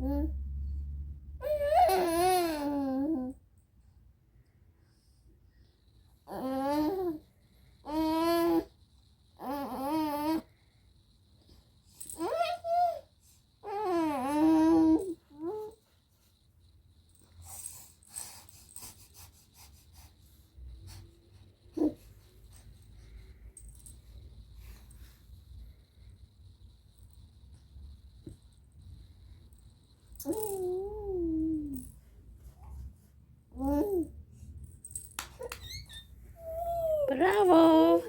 Mm. Bravo.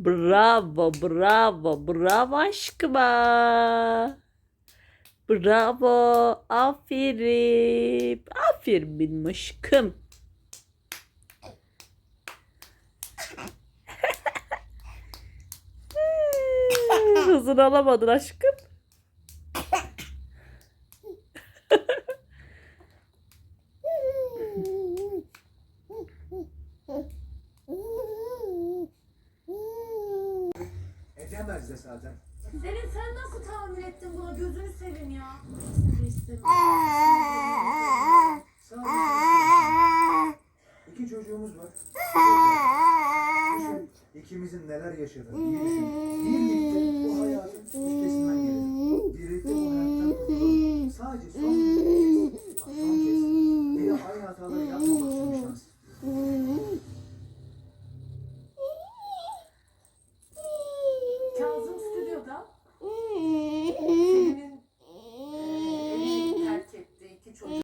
Bravo, bravo, bravo aşkıma. Bravo, aferin. Aferin benim aşkım. Hızını alamadın aşkım. Edemez de zaten. Selin sen nasıl tahmin ettin buna? Gözünü seveyim ya. İki çocuğumuz var. Düşün ikimizin neler yaşadığını. Bir düşün. Bir gitti